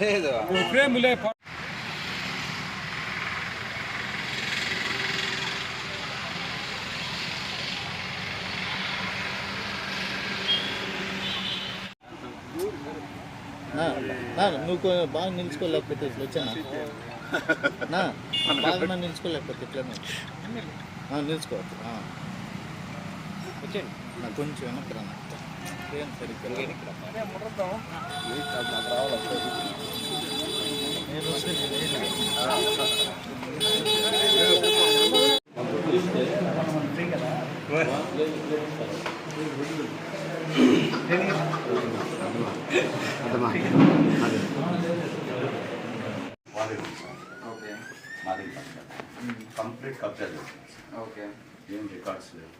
లేదు ఫ్రేములే నువ్వు బాగా నిలుచుకోలేకపోతే ఇట్లా వచ్చానా? నా బాగా నిలుచుకోలేకపోతే ఇట్లనే ఆ, నా కొంచెం వెనక్కి రా. ఏం సరిగ్గా. కంప్లీట్ కబ్జా సార్. ఓకే. ఏం రికార్డ్స్ లేవు.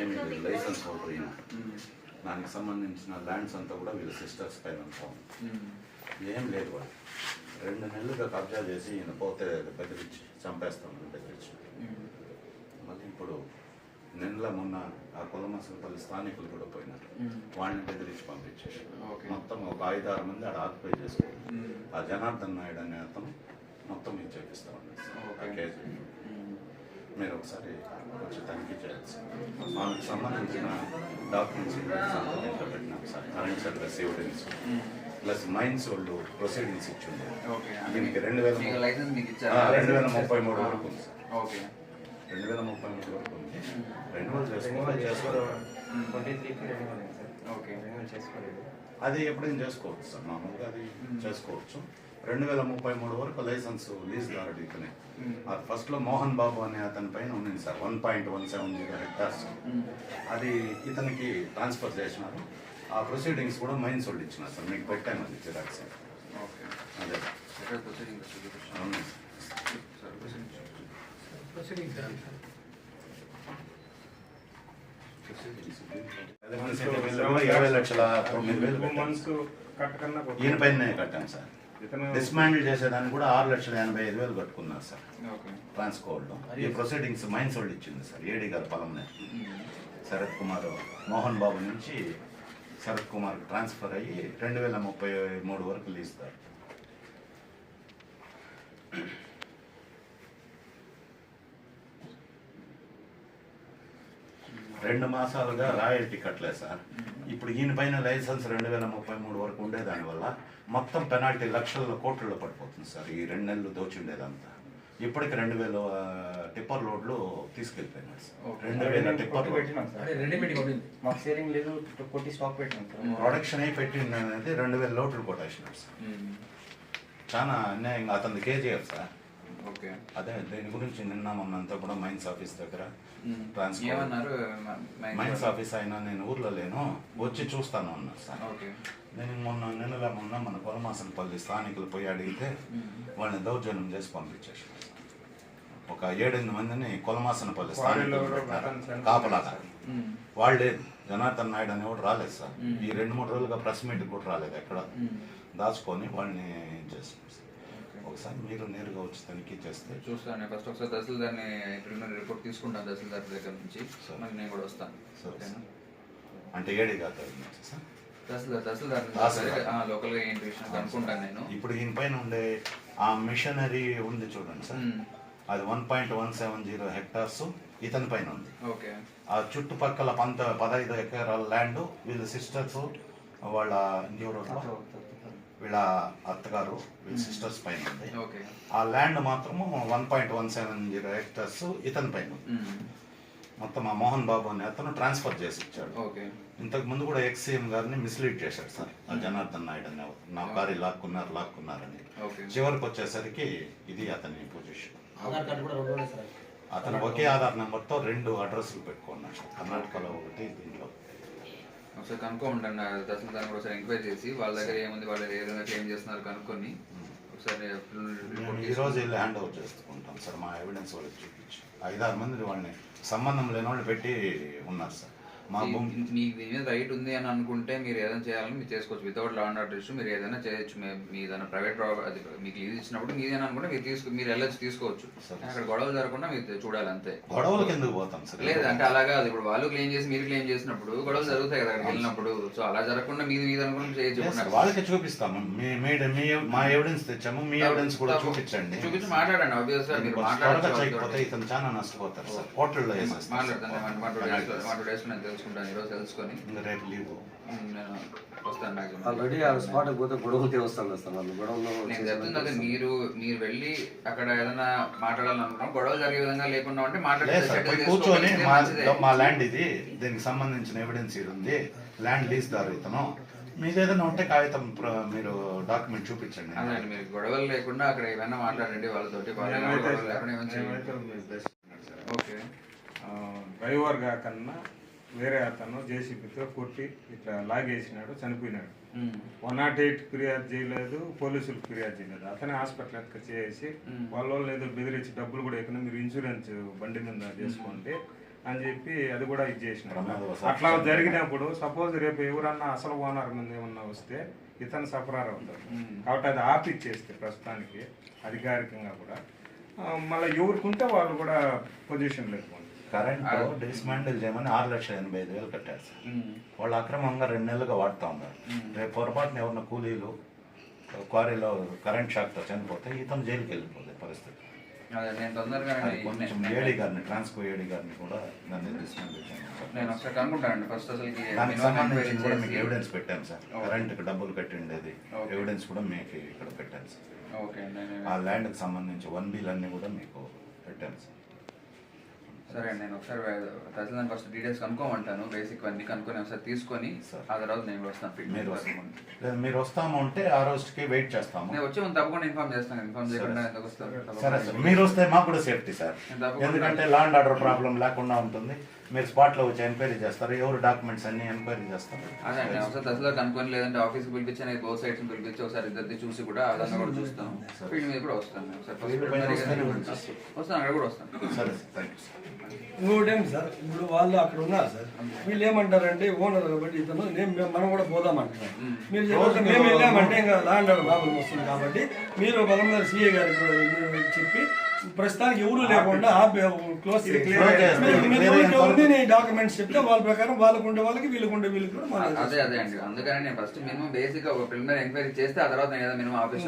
ఏమి లేదు. లైసెన్స్ హోల్డర్ ఈయన. దానికి సంబంధించిన ల్యాండ్స్ అంతా కూడా వీళ్ళ సిస్టర్స్ పైన అంతా ఉంది. ఏం లేదు వాళ్ళు రెండు నెలలుగా కబ్జా చేసి ఈయన పోతే బెదిరించి చంపేస్తామని బెదిరించి. మళ్ళీ ఇప్పుడు నిన్న మొన్న ఆ కులమసలపల్లి స్థానికులు కూడా పోయినారు. వాళ్ళని బెదిరించి పంపించేసి ఓకే. మొత్తం ఒక ఐదారు మంది ఆడ ఆక్యుపై చేసుకుని ఆ జనార్దన్ నాయుడు అనే అతను మొత్తం ఇది. ఆ ఓకే. కేసు. మీరు ఒకసారి వచ్చి తనిఖీ చేయాల్సి వాళ్ళకి సంబంధించిన డాక్యుమెంట్స్ పెట్టినాం sir. Current service evidence plus mines వాళ్ళు ప్రొసీడింగ్స్ ఇచ్చిండే. ఓకే దీనికి రెండు వేల మీకు మీకు రెండు వేల ముప్పై మూడు వరకు ఉంది సార్. ఓకే. రెండు వేల ముప్పై మూడు వరకు ఉంది. రెన్యువల్ చేసుకోవాలి. చేసుకోవాలి. సార్. అది ఎప్పుడైనా చేసుకోవచ్చు సార్. మామూలుగా అది చేసుకోవచ్చు. రెండు వేల ముప్పై మూడు వరకు లైసెన్స్ లీజ్ దారుడు ఇతనే ఆ ఫస్ట్లో మోహన్ బాబు అనే అతని పైన ఉంది sir one point one seven zero hectares. అది ఇతనికి ట్రాన్స్ఫర్ చేసినారు. ఆ ప్రొసీడింగ్స్ కూడా మైన్స్ వాళ్ళు ఇచ్చినారు సార్ మీకు పెట్టాను అది జిరాక్స్. ఓకే. అదే. ఇరవై లక్షల తొమ్మిది వేలు ఈయన పైన కట్టాం సార్. డిస్మాండిల్ చేసేదానికి కూడా ఆరు లక్షల ఎనభై ఐదు వేలు కట్టుకున్నారు సార్. ఓకే. ట్రాన్స్కోడ్లో ఈ ప్రొసీడింగ్స్ మైన్స్ వాళ్ళు ఇచ్చింది సార్ ఏడి గారు పొలంనే. శరత్ కుమార్ మోహన్ బాబు నుంచి శరత్ కుమార్ ట్రాన్స్ఫర్ అయ్యి రెండు వేల ముప్పై మూడు వరకు లీస్తారు రెండు మాసాలుగా రాయల్టీ కట్టలేదు సార్. ఇప్పుడు ఈయన పైన లైసెన్స్ రెండు వేల ముప్పై మూడు వరకు ఉండేదాని వల్ల మొత్తం పెనాల్టీ లక్షల కోట్లలో పడిపోతుంది సార్. ఈ రెండు నెలలు దోచుండేదంతా. ఇప్పటికి రెండు వేల టిప్పర్ లోడ్లు తీసుకెళ్ళిపోయినాడు సార్. రెండు వేల టిప్పర్ లోడ్ పెట్టినాం సార్. రెడీమేడ్ కొట్టింది. మాకు సేలింగ్ లేదు కొట్టి స్టాక్ పెట్టినాం సార్. ప్రొడక్షన్ అయి పెట్టింది అనేది రెండు వేల లోట్లు కొట్టేసినాడు సార్. చాలా అన్యాయంగా అతని కేజీఎఫ్ సార్. ఓకే. అదే దీని గురించి నిన్న మొన్నంతా కూడా మైన్స్ ఆఫీస్ దగ్గర ఏమన్నారు? మ- మైన్స్ ఆఫీస్ అయినా నేను ఊర్లో లేను వచ్చి చూస్తాను అన్నారు సార్. ఓకే. నేను మొన్న నిన్నలా మొన్న మన కొలమాసనపల్లి స్థానికులు పోయి అడిగితే వాళ్ళని దౌర్జన్యం చేసి పంపించేసారు ఒక ఏడెనిమిది మందిని కొలమాసనపల్లి స్థానికులు వారిలో పెట్టారు. రతన్ సెన్ కాపలాగా. మ్మ్. వాళ్ళు. లేదు జనార్దన్ నాయుడు అని కూడా రాలేదు సార్. మ్మ్. ఈ రెండు మూడు రోజులుగా ప్రెస్ మీట్ కూడా రాలేదు ఎక్కడ. దాచుకొని వాళ్ళని చేస్తున్నాం సార్. ఒకసారి మీరు నేరుగా వచ్చి తనిఖీ చేస్తే చూస్తాను. ఫస్ట్ ఒకసారి తహసీల్దార్ని ప్రిలిమినరీ రిపోర్ట్ తీసుకుంటాను తహసీల్దార్ దగ్గర నుంచి. మరి నేను కూడా వస్తాను. అంటే ఏడి కాదు సార్? తహసీల్దార్ లోకల్గా ఏంటి విషయం నేను. ఇప్పుడు ఈయన పైన ఉండే ఆ మిషనరీ ఉంది చూడండి సార్. అది one point one seven zero hectares ఇతని పైన ఉంది. ఓకే. ఆ చుట్టుపక్కల పంత పదహైదు ఎకరాల ల్యాండ్ వీళ్ళ సిస్టర్స్ వాళ్ళ ఇంకెవరు వీళ్ళ అత్తగారు వీళ్ళ సిస్టర్స్ పైన ఉంది. ఓకే. ఆ ల్యాండ్ మాత్రము one point one seven zero hectares ఇతని పైన. మొత్తం ఆ మోహన్ బాబు అనే అతను ట్రాన్స్ఫర్ చేసి ఇచ్చాడు. ఓకే. ఇంతకు ముందు కూడా ఎక్స్ సీఎం గారిని మిస్లీడ్ చేశాడు సార్. ఆ జనార్దన్ నాయుడు అనే నా కారు లాక్కున్నారు లాక్కున్నారని ఓకే. చివరికి వచ్చేసరికి ఇది అతని పొజిషన్ ఆధార్ కార్డు కూడా రెండు ఉన్నాయి సార్. అతను ఒకే ఆధార్ నెంబర్తో రెండు అడ్రస్లు పెట్టుకున్నాడు కర్ణాటకలో ఒకటి దీంట్లో ఒకసారి కనుక్కోమంటాను తహసీల్దార్ కూడా ఒకసారి ఎంక్వైరీ చేసి వాళ్ళ దగ్గర ఏముంది వాళ్ళ ఏం చేస్తున్నారు కనుక్కొని ఒకసారి preliminary మేము report ఈ రోజు వెళ్ళి హ్యాండ్ ఓవర్ చేసుకుంటాం సార్ మా ఎవిడెన్స్ వాళ్ళకి చూపించి. ఐదారు మంది వాళ్ళని సంబంధం లేని వాళ్ళు పెట్టి ఉన్నారు సార్. మా మీకు దీని మీద రైట్ ఉంది అని అనుకుంటే మీరు ఏదైనా చేయాలని మీరు చేసుకోవచ్చు without law and order issue మీరు ఏదైనా చేయొచ్చు మీ- ఏదైనా ప్రైవేట్ అది మీకు లీజ్ ఇచ్చినప్పుడు మీదేనా అనుకుంటే మీరు తీసుకు మీరు వెళ్ళొచ్చు తీసుకోవచ్చు అక్కడ గొడవలు జరగకుండా మీరు చూడాలి అంతే గొడవలకు ఎందుకు పోతాం సార్ లేదు అంటే అలాగా అది ఇప్పుడు వాళ్ళు క్లెయిమ్ చేసి మీరు క్లెయిమ్ చేసినప్పుడు గొడవలు జరుగుతాయి కదా వెళ్ళినప్పుడు సో అలా జరగకుండా మీది మీద అనుకుంటే చేయొచ్చు. వాళ్ళకి చూపిస్తాము మీ ఎవిడెన్స్ తెచ్చాము మీ ఎవిడెన్స్ కూడా చూపించండి చూపించి మాట్లాడండి ఆబ్వియస్గా మీరు చేయకపోతే ఇతను చాలా నష్టపోతారు సార్ వేసేస్తాం మాట్లాడతాను మా టూ డేస్ మా టూ డేస్ నేను తెలుసుకుంటాను ఈరోజు తెలుసుకొని. రేపు లీవ్. ఉమ్, నేను వస్తాను maximum. ఆల్రెడీ ఆ స్పాట్ పోతే గొడవలు దేవస్థానం వస్తాను వాళ్ళు గొడవలు నేను చెప్తుంది అదే మీరు మీరు వెళ్ళి అక్కడ ఏదైనా మాట్లాడాలనుకున్నాం గొడవ జరిగే విధంగా లేకుండా ఉంటే మాట్లాడే కూర్చొని మా ల్యాండ్ ఇది దీనికి సంబంధించిన ఎవిడెన్స్ ఇది ఉంది. ల్యాండ్ లీజ్ దారు ఇతను. మీకు ఏదైనా ఉంటే కాగితం మీరు డాక్యుమెంట్ చూపించండి. మీరు గొడవలు లేకుండా అక్కడ ఏమైనా మాట్లాడండి వాళ్ళతోటి వాళ్ళ లేకుండా. ఓకే. డ్రైవర్ కాకన్నా వేరే అతను జేసీబీతో కొట్టి ఇట్లా లాగేసినాడు చనిపోయినాడు. వన్ నాట్ ఎయిట్ ఫిర్యాదు చేయలేదు పోలీసులకు ఫిర్యాదు చేయలేదు. అతనే హాస్పిటల్ ఎత్తుక చేసి వాళ్ళ వాళ్ళు ఏదో బెదిరించి డబ్బులు కూడా ఎక్కడ మీరు ఇన్సూరెన్స్ బండి మీద చేసుకోండి అని చెప్పి అది కూడా ఇది చేసినారు అట్లా జరిగినప్పుడు సపోజ్ రేపు ఎవరన్నా అసలు ఓనర్ మీద ఏమన్నా వస్తే ఇతను సఫరార్ అవుతారు కాబట్టి అది ఆపిచ్చేస్తే ప్రస్తుతానికి అధికారికంగా కూడా. మళ్ళీ ఎవరికి ఉంటే వాళ్ళు కూడా పొజిషన్ లేకుండా కరెంట్ డిస్మాండిల్ చేయమని ఆరు లక్షల ఎనభై ఐదు వేలు కట్టారు సార్. వాళ్ళు అక్రమంగా రెండు నెలలుగా వాడుతూ ఉన్నారు. రేపు పొరపాటున ఎవరిన కూలీలు క్వారీలో కరెంట్ షాక్తో చనిపోతే ఇతను జైలుకి వెళ్ళిపోతే పరిస్థితి. కొంచెం ఏడి గారిని ట్రాన్స్కో ఏడి గారిని కూడా దాన్ని డిస్మాండిల్ దానికి సంబంధించి కూడా మీకు ఎవిడెన్స్ పెట్టాం సార్. కరెంట్కి డబ్బులు. ఎవిడెన్స్ కూడా మీకు ఇక్కడ పెట్టాను సార్. ఆ ల్యాండ్కి సంబంధించి వన్ బిల్ అన్ని కూడా మీకు పెట్టాను సార్. సరే అండి నేను ఒకసారి తహసీల్దార్ ఫస్ట్ డీటెయిల్స్ కనుక్కోమంటాను. బేసిక్ అన్ని కనుక్కొని ఒకసారి తీసుకొని. ఆ తర్వాత నేను వస్తాను. మీరు మీరు వస్తాము అంటే ఆ రోజుకి వెయిట్ చేస్తాము. నేను వచ్చే తప్పకుండా ఇన్ఫార్మ్ చేస్తాను. ఇన్ఫార్మ్ చేయకుండా ఎందుకు వస్తాను సరే. సార్ మీరు వస్తే మాకు కూడా సేఫ్టీ సార్ ఎందుకంటే ల్యాండ్ ఆర్డర్ ప్రాబ్లం లేకుండా ఉంటుంది. మీరు స్పాట్లో వచ్చి ఎంక్వైరీ చేస్తారు ఎవరు డాక్యుమెంట్స్ అన్ని ఎంక్వైరీ చేస్తారు? అదే అండి ఒకసారి దశలో కనుక్కొని లేదంటే ఆఫీస్కి పిలిపించి నేను బోత్ సైడ్స్ పిలిపించి ఒకసారి ఇద్దరిది చూసి కూడా అదన్నా కూడా చూస్తాం. ఫీల్డ్ మీద కూడా preliminary వస్తేనే అక్కడ కూడా వస్తాను. సరే సార్ థ్యాంక్ యూ సార్. ఇంకోటేం సార్ ఇప్పుడు వాళ్ళు అక్కడ ఉన్నారు సార్. వీళ్ళు ఏమంటారంటే ఓనర్ కాబట్టి ఇతను నేను మేము- మనం కూడా పోదామంటున్నారు మీరు మేము వెళ్ళామంటే ఇంకా ల్యాండ్ ప్రాబ్లం వస్తుంది కాబట్టి మీరు బలంగా సీఏ గారికి ఇది చెప్పి ప్రస్తుతానికి ఎవరు లేకుండా ఆపి క్లోజ్ ఉంది డాక్యుమెంట్స్ చెప్తే వాళ్ళ ప్రకారం వాళ్ళకు ఉండే వాళ్ళకి వీళ్ళకు ఉండే వీళ్ళకి కూడా అదే అదే అండి. అందుకని నేను ఫస్ట్ మినిమం బేసిక్ ఒక ప్రిలిమినరీ ఎంక్వైరీ చేస్తే ఆ తర్వాత నేను ఏదో మినిమం ఆఫీస్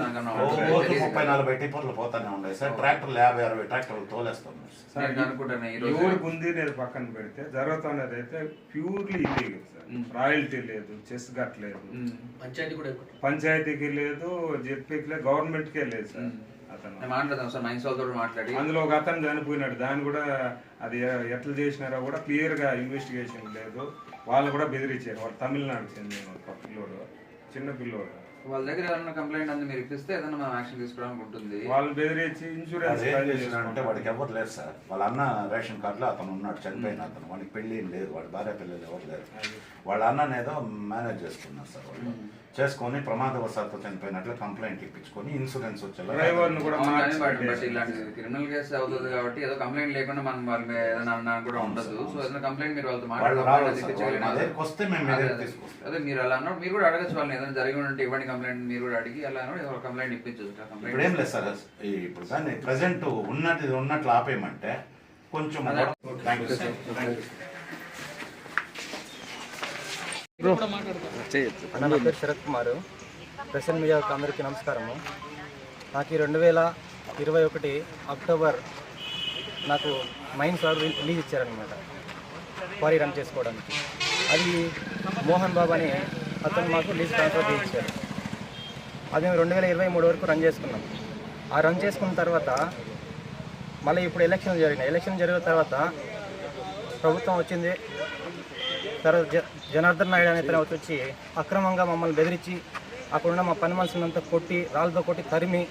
రోజు ముప్పై నలభై టిప్పర్లు పోతానే ఉన్నాయి సార్. ట్రాక్టర్లు యాభై అరవై ట్రాక్టర్లు తోలేస్తాం నేను అనుకుంటాను ఈ రోజు ఎవరికి ఉంది అనేది పక్కన పెడితే జరుగుతున్నది అయితే ప్యూర్లీ ఇల్లీగల్ సార్ రాయల్టీ లేదు చెస్ గట్ లేదు. పంచాయతీకి లేదు జెడ్పీకి లేదు గవర్నమెంట్కే లేదు సార్. నేను మాట్లాడదాం సార్ మైన్స్ వాళ్ళతో మాట్లాడి. అందులో ఒక అతను చనిపోయినాడు. దాన్ని కూడా అది ఎట్లా చేసినారో కూడా క్లియర్గా ఇన్వెస్టిగేషన్ లేదు. వాళ్ళు కూడా బెదిరించారు. వాడు తమిళనాడుకి చెందిన ఒక పిల్లోడు చిన్న పిల్లోడు. వాళ్ళ దగ్గర ఏదైనా కంప్లైంట్ అంది మీరు ఇప్పిస్తే ఏదైనా మనం యాక్షన్ తీసుకోవడానికి ఉంటుంది. వాళ్ళు బెదిరించి ఇన్సూరెన్స్ అంటే. వాడికి ఎవరు లేరు సార్. వాళ్ళ అన్న రేషన్ కార్డులో అతను ఉన్నాడు చనిపోయిన అతను. వాడికి పెళ్ళి ఏం లేదు. వాడి భార్య పిల్లలు ఎవరు లేరు. వాళ్ళ అన్నని ఏదో మేనేజ్ చేసుకున్నారు సార్ వాళ్ళు. చేసుకొని ప్రమాదవశాత్తు చనిపోయినట్లు కంప్లైంట్ ఇప్పించుకొని ఇన్సూరెన్స్ వచ్చేలా డ్రైవర్ని కూడా కానీ బట్. ఇలాంటి క్రిమినల్ కేసు అవుతుంది కాబట్టి ఏదో కంప్లైంట్ లేకుండా మనం వాళ్ళ మీద ఏదైనా అన్నా కూడా ఉండదు. సో ఏదైనా కంప్లైంట్ మీరు వాళ్ళతో వాళ్ళు మాట్లాడి రావాలి complaint సార్. తెప్పించగలిగిన వాళ్ళ దగ్గరికి వస్తే మేము అదే, మీరు అలా అన్నప్పుడు మీరు కూడా అడగచ్చు వాళ్ళని. ఏదైనా జరిగి ఉంటే ఇవ్వండి కంప్లైంట్ మీరు కూడా అడిగి అలా అన్నప్పుడు కంప్లైంట్ ఇప్పించవచ్చు ఇప్పుడు ఏం లేదు సార్ ఈ ఇప్పుడు దాన్ని ప్రజెంట్ ఉన్నది ఉన్నట్లు ఆపేయమంటే కొంచెం thank you sir thank you అన్న నా పేరు శరత్ కుమార్. ప్రెసెంట్ మీడియాకు అందరికీ నమస్కారము. నాకు ఈ రెండు వేల ఇరవై ఒకటి అక్టోబర్ నాకు మైన్స్ వారు రిలీజ్ ఇచ్చారనమాట క్వారీ రన్ చేసుకోవడానికి. అది మోహన్ బాబు అని అతను మాకు లీజ్ ట్రాన్స్ఫర్ చేయించారు. అది మేము రెండు వేల ఇరవై మూడు వరకు రన్ చేసుకున్నాం. ఆ రన్ చేసుకున్న తర్వాత మళ్ళీ ఇప్పుడు ఎలక్షన్ జరిగినాయి. ఎలక్షన్ జరిగిన తర్వాత ప్రభుత్వం వచ్చింది. తర్వాత జ జనార్దన్ నాయుడు అనే తన వచ్చి అక్రమంగా మమ్మల్ని బెదిరించి అక్కడున్న మా పని మనుషులంతా కొట్టి రాళ్ళతో కొట్టి తరిమి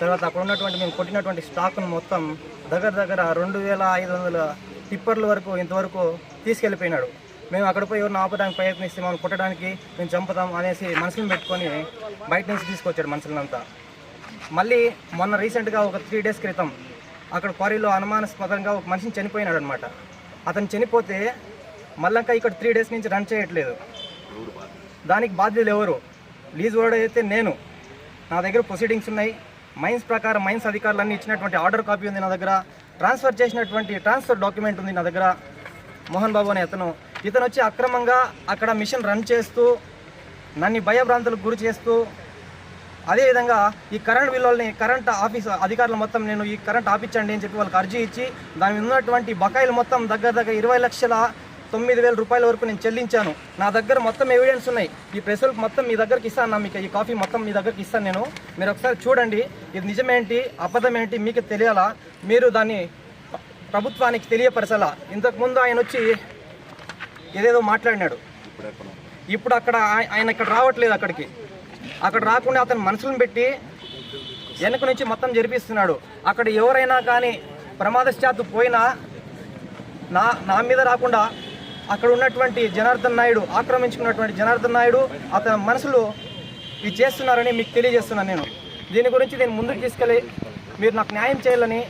తర్వాత అక్కడ ఉన్నటువంటి మేము కొట్టినటువంటి స్టాక్ను మొత్తం దగ్గర దగ్గర రెండు వేల ఐదు వందల టిప్పర్ల వరకు ఇంతవరకు తీసుకెళ్ళిపోయినాడు. మేము అక్కడ పోయి ఎవరిని ఆపడానికి ప్రయత్నిస్తే మమ్మల్ని కొట్టడానికి మేము చంపుతాం అనేసి మనుషులను పెట్టుకొని బయట నుంచి తీసుకొచ్చాడు మనుషులంతా. మళ్ళీ మొన్న రీసెంట్గా ఒక త్రీ డేస్ క్రితం అక్కడ క్వారీలో అనుమానాస్పదంగా ఒక మనిషిని చనిపోయినాడు అనమాట అతను చనిపోతే మళ్ళీ ఇక్కడ త్రీ డేస్ నుంచి రన్ చేయట్లేదు. దానికి బాధ్యతలు ఎవరు? లీజ్ ఓడర్ అయితే నేను. నా దగ్గర ప్రొసీడింగ్స్ ఉన్నాయి. మైన్స్ ప్రకారం మైన్స్ అధికారులన్నీ ఇచ్చినటువంటి ఆర్డర్ కాపీ ఉంది నా దగ్గర. ట్రాన్స్ఫర్ చేసినటువంటి ట్రాన్స్ఫర్ డాక్యుమెంట్ ఉంది నా దగ్గర. మోహన్ బాబు అనే అతను. ఇతను వచ్చి అక్రమంగా అక్కడ మిషన్ రన్ చేస్తూ నన్ను భయభ్రాంతులకు గురి చేస్తూ అదేవిధంగా ఈ కరెంట్ బిల్లుల్ని కరెంట్ ఆఫీస్ అధికారులు మొత్తం నేను ఈ కరెంట్ ఆపించండి అని చెప్పి వాళ్ళకి అర్జీ ఇచ్చి దాని మీద ఉన్నటువంటి బకాయిలు మొత్తం దగ్గర దగ్గర ఇరవై లక్షల తొమ్మిది వేల రూపాయల వరకు నేను చెల్లించాను. నా దగ్గర మొత్తం ఎవిడెన్స్ ఉన్నాయి. ఈ ప్రెస్లకు మొత్తం మీ దగ్గరికి ఇస్తాను నా మీకు. ఈ కాఫీ మొత్తం మీ దగ్గరికి ఇస్తాను నేను. మీరు ఒకసారి చూడండి. ఇది నిజమేంటి? అబద్ధం ఏంటి మీకు తెలియాలా? మీరు దాన్ని ప్రభుత్వానికి తెలియపరచాలా? ఇంతకుముందు ఆయన వచ్చి ఏదేదో మాట్లాడినాడు. ఇప్పుడు అక్కడ ఆయన ఇక్కడ రావట్లేదు అక్కడికి. అక్కడ రాకుండా అతను మనుషులను పెట్టి వెనక నుంచి మొత్తం జరిపిస్తున్నాడు. అక్కడ ఎవరైనా కానీ ప్రమాదశాత్తు పోయినా నా నా మీద రాకుండా అక్కడ ఉన్నటువంటి జనార్దన్ నాయుడు ఆక్రమించుకున్నటువంటి జనార్దన్ నాయుడు అతని మనసులో ఇది చేస్తున్నారని మీకు తెలియజేస్తున్నాను నేను. దీని గురించి నేను ముందుకు తీసుకెళ్ళి మీరు నాకు న్యాయం చేయాలని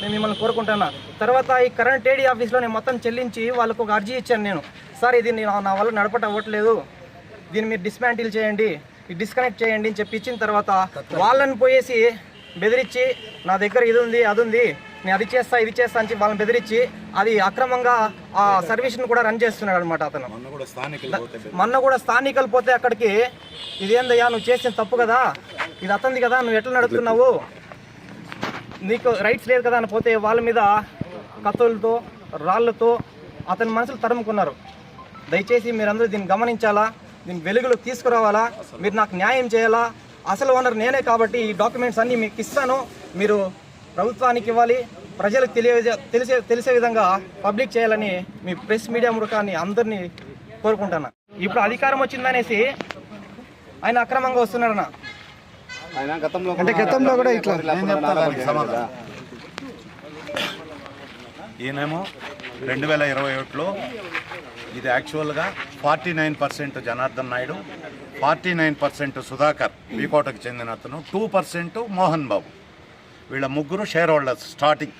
నేను మిమ్మల్ని కోరుకుంటున్నా. తర్వాత ఈ కరెంట్ ఏడీ ఆఫీస్లో నేను మొత్తం చెల్లించి వాళ్ళకు ఒక అర్జీ ఇచ్చాను నేను. సార్ ఇది నా- నా వల్ల నడపట అవ్వట్లేదు. దీన్ని మీరు డిస్మాంటిల్ చేయండి డిస్కనెక్ట్ చేయండి అని చెప్పి ఇచ్చిన తర్వాత వాళ్ళని పోయేసి బెదిరించి నా దగ్గర ఇది ఉంది అది ఉంది నేను అది చేస్తా ఇది చేస్తా అని చెప్పి వాళ్ళని బెదిరించి అది అక్రమంగా ఆ సర్వీస్ని కూడా రన్ చేస్తున్నాడు అనమాట అతను. మొన్న కూడా స్థానికులు పోతే. అక్కడికి ఇదేందయ్యా నువ్వు చేసిన తప్పు కదా ఇది అతంది కదా నువ్వు ఎట్లా నడుపుతున్నావు? నీకు రైట్స్ లేదు కదా అని పోతే వాళ్ళ మీద కత్తులతో రాళ్ళతో అతని మనుషులు తరుముకున్నారు. దయచేసి మీరందరూ దీన్ని గమనించాలా? దీన్ని వెలుగులోకి తీసుకురావాలా? మీరు నాకు న్యాయం చేయాలా? అసలు ఓనర్ నేనే కాబట్టి ఈ డాక్యుమెంట్స్ అన్నీ మీకు ఇస్తాను. మీరు ప్రభుత్వానికి ఇవ్వాలి ప్రజలకు తెలియ తెలిసే తెలిసే విధంగా పబ్లిక్ చేయాలని మీ ప్రెస్ మీడియా ముఖాన్ని అందరినీ కోరుకుంటున్నా. ఇప్పుడు అధికారం వచ్చిందనేసి ఆయన అక్రమంగా వస్తున్నారన్న. అంటే గతంలో కూడా ఇట్లా ఈయనేమో రెండు వేల ఇరవై ఒకటిలో ఇది యాక్చువల్గా forty nine percent Janardhan Naidu forty nine percent Sudhakar వీకోటకు చెందిన అతను టూ పర్సెంట్ మోహన్ బాబు. వీళ్ళ ముగ్గురు షేర్ హోల్డర్స్ స్టార్టింగ్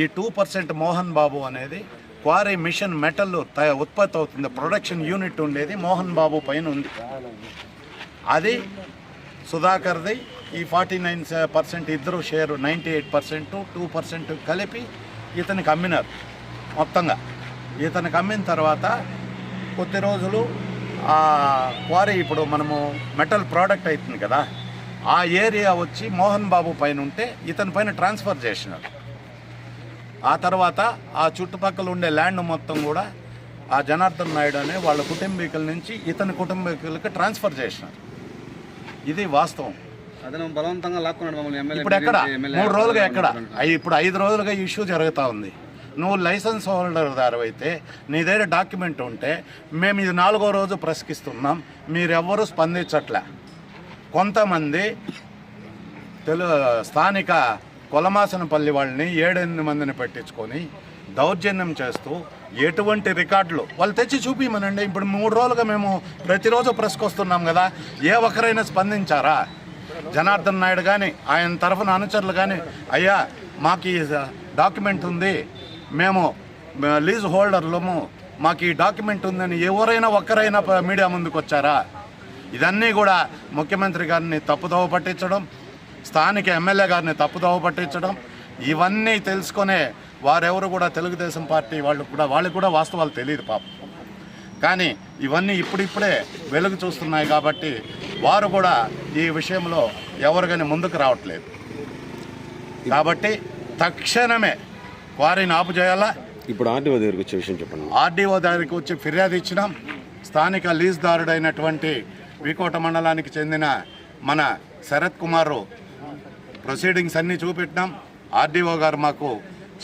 ఈ టూ పర్సెంట్ మోహన్ బాబు అనేది క్వారీ మిషన్ మెటల్ తయ ఉత్పత్తి అవుతుంది ప్రొడక్షన్ యూనిట్ ఉండేది మోహన్ బాబు పైన ఉంది. అది సుధాకర్ది ఈ ఫార్టీ నైన్ పర్సెంట్ ఇద్దరు share ninety eight percent two percent కలిపి ఇతనికి అమ్మినారు మొత్తంగా. ఇతనికి అమ్మిన తర్వాత కొద్ది రోజులు క్వారీ ఇప్పుడు మనము మెటల్ ప్రోడక్ట్ అవుతుంది కదా ఆ ఏరియా వచ్చి మోహన్ బాబు పైన ఉంటే ఇతని పైన ట్రాన్స్ఫర్ చేసినాడు ఆ తర్వాత ఆ చుట్టుపక్కల ఉండే ల్యాండ్ మొత్తం కూడా ఆ జనార్దన్ నాయుడు అనే వాళ్ళ కుటుంబీకుల నుంచి ఇతని కుటుంబీకులకి ట్రాన్స్ఫర్ చేసినారు. ఇది వాస్తవం. ఇప్పుడు ఎక్కడ? మూడు రోజులుగా ఎక్కడ? ఇప్పుడు ఐదు రోజులుగా ఇష్యూ జరుగుతూ ఉంది. నువ్వు లైసెన్స్ హోల్డర్ దారు అయితే నీ దగ్గర డాక్యుమెంట్ ఉంటే మేము ఇది నాలుగో రోజు ప్రశ్నిస్తున్నాం. మీరెవ్వరూ స్పందించట్లే. కొంతమంది తెలు స్థానిక కొలమాసనపల్లి వాళ్ళని ఏడెనిమిది మందిని పెట్టించుకొని దౌర్జన్యం చేస్తూ ఎటువంటి రికార్డులు వాళ్ళు తెచ్చి చూపించమనండి ఇప్పుడు మూడు రోజులుగా మేము ప్రతిరోజు ప్రెస్కి వస్తున్నాం కదా ఏ ఒక్కరైనా స్పందించారా? జనార్దన్ నాయుడు కానీ ఆయన తరఫున అనుచరులు కానీ అయ్యా మాకు ఈ డాక్యుమెంట్ ఉంది మేము లీజ్ హోల్డర్లము మాకు ఈ డాక్యుమెంట్ ఉందని ఎవరైనా ఒక్కరైనా మీడియా ముందుకు వచ్చారా ఇదన్నీ కూడా ముఖ్యమంత్రి గారిని తప్పుదోవ పట్టించడం స్థానిక ఎమ్మెల్యే గారిని తప్పుదోవ పట్టించడం ఇవన్నీ తెలుసుకునే వారెవరు కూడా తెలుగుదేశం పార్టీ వాళ్ళు కూడా వాళ్ళకి కూడా వాస్తవాలు తెలియదు పాపం. కానీ ఇవన్నీ ఇప్పుడిప్పుడే వెలుగు చూస్తున్నాయి కాబట్టి వారు కూడా ఈ విషయంలో ఎవరు కానీ ముందుకు రావట్లేదు. కాబట్టి తక్షణమే వారిని ఆపు చేయాలా? ఇప్పుడు ఆర్టీఓ దగ్గరికి వచ్చే విషయం చెప్పండి. ఆర్డీఓ దగ్గరికి వచ్చి ఫిర్యాదు ఇచ్చినాం. స్థానిక లీజ్దారుడైనటువంటి వికోట మండలానికి చెందిన మన శరత్ కుమారు ప్రొసీడింగ్స్ అన్నీ చూపెట్టినాం. ఆర్డీఓ గారు మాకు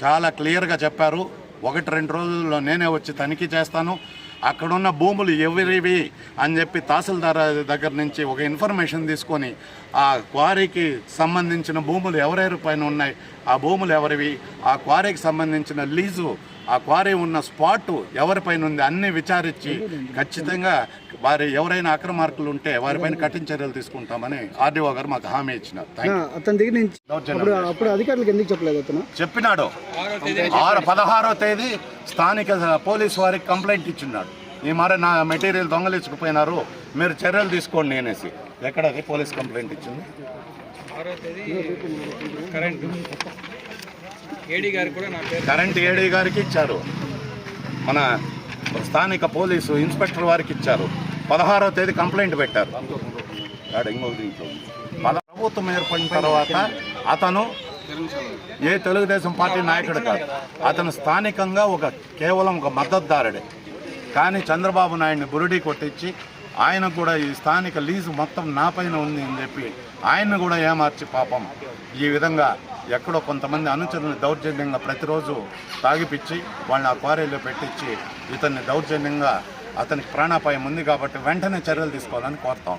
చాలా క్లియర్గా చెప్పారు. ఒకటి రెండు రోజుల్లో నేనే వచ్చి తనిఖీ చేస్తాను. అక్కడున్న భూములు ఎవరివి అని చెప్పి తహసీల్దార్ దగ్గర నుంచి ఒక ఇన్ఫర్మేషన్ తీసుకొని ఆ క్వారీకి సంబంధించిన భూములు ఎవరెవరి పైన ఉన్నాయి ఆ భూములు ఎవరివి ఆ క్వారీకి సంబంధించిన లీజు ఆ క్వారీ ఉన్న స్పాట్ ఎవరిపైన ఉంది అన్ని విచారించి ఖచ్చితంగా వారి ఎవరైనా అక్రమార్కులు ఉంటే వారిపైన కఠిన చర్యలు తీసుకుంటామని ఆర్డీఓ గారు మాకు హామీ ఇచ్చినారు. అతని దగ్గర నుంచి అప్పుడు అధికారులకు ఎందుకు చెప్పలేదు అతను? చెప్పినాడు. ఆరు పదహారో తేదీ స్థానిక పోలీస్ వారికి కంప్లైంట్ ఇచ్చిన్నాడు ఈ మరి నా మెటీరియల్ దొంగలించుకుపోయినారు మీరు చర్యలు తీసుకోండి అనేసి. ఎక్కడ అది పోలీస్ కంప్లైంట్ ఇచ్చింది? కరెంట్ ఏడీ గారికి ఇచ్చారు. మన స్థానిక పోలీసు ఇన్స్పెక్టర్ వారికి ఇచ్చారు. పదహారో తేదీ కంప్లైంట్ పెట్టారు. ప్రభుత్వం ఏర్పడిన తర్వాత అతను ఏ తెలుగుదేశం పార్టీ నాయకుడు కాదు. అతను స్థానికంగా ఒక కేవలం ఒక మద్దతుదారుడే. కానీ చంద్రబాబు నాయుడిని బురుడి కొట్టించి ఆయన కూడా ఈ స్థానిక లీజు మొత్తం నా పైన ఉంది అని చెప్పి ఆయన్ని కూడా ఏమార్చి పాపం. ఈ విధంగా ఎక్కడో కొంతమంది అనుచరులను దౌర్జన్యంగా ప్రతిరోజు తాగిపిచ్చి వాళ్ళని ఆ క్వారీలో పెట్టించి ఇతన్ని దౌర్జన్యంగా అతనికి ప్రాణాపాయం ఉంది కాబట్టి వెంటనే చర్యలు తీసుకోవాలని కోరుతాం